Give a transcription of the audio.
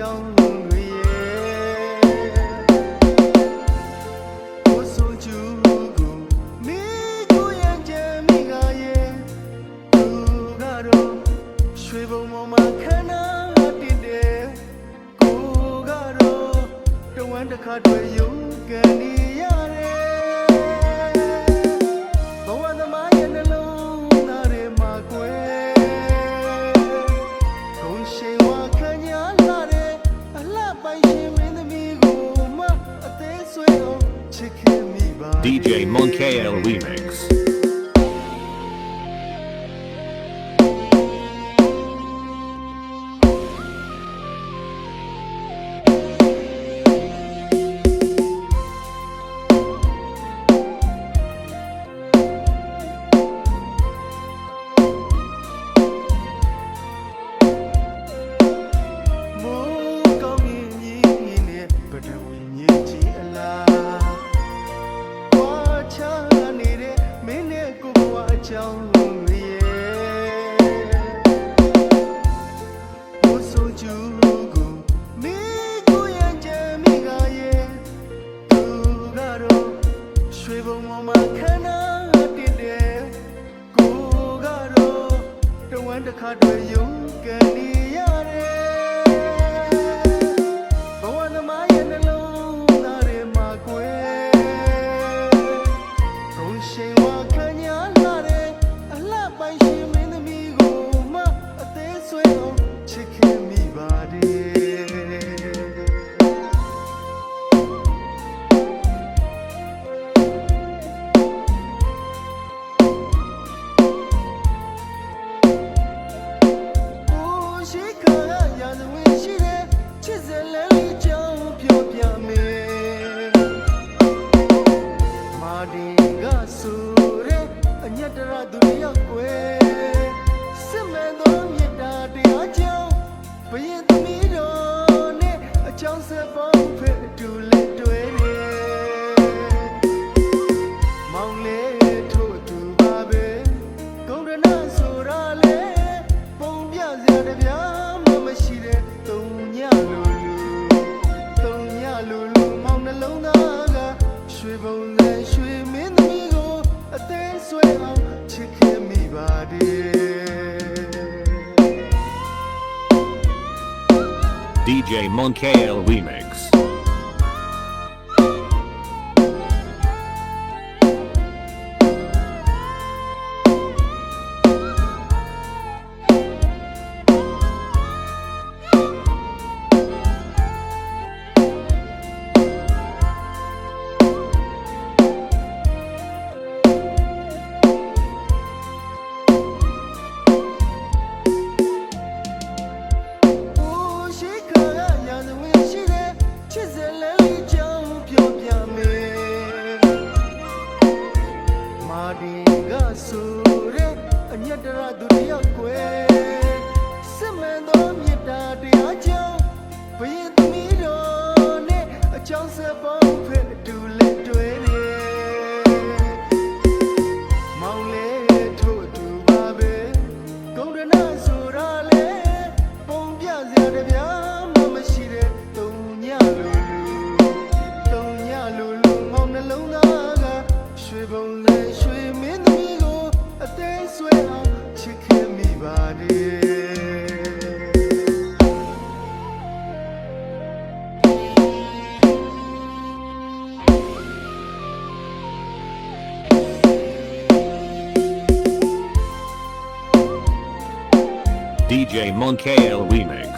ကြောင်းတွေရဲ့ကိုဆိုချူကိုမိကိုရံချမ်းမိကရဲ့သူကတော့ရွှေဘုံပေါ်မှာခန္ဓာတင်တယ်ကိုကတော့တဝမ်း မိပါ DJ Monkael Remix. ဝမ်း မာဒီကဆိုတဲ့အညတရသူတယောက်ွယ်စစ်မှန်သောမေတ္တာတရားကြောင့်ဘယင်သမီးတော်နဲ့အချောင်းဆက်ပေါင်းဖက်အတူလက်တွဲတယ်မောင်လေးထို့အတူပါပဲဂုံရဏဆိုတာလေပုံပြစရာတပြားမှမရှိတဲ့တုံညလူလူတုံညလူလူမောင်နှလုံးသားကရွှေပုံစံရွှေမင်းသမီးကို အသေးဆွဲအောင်ချစ်ခင်မိပါတယ် DJ Monkael Remix. မာဒီကဆိုတဲ့အညတရသူတယောက်ွယ်စစ်မှန်သောမေတ္တာတရားကြောင့်ဘယင်သမီးတော်နဲ့အချောင်းဆက်ပေါ DJ Monkael Remix.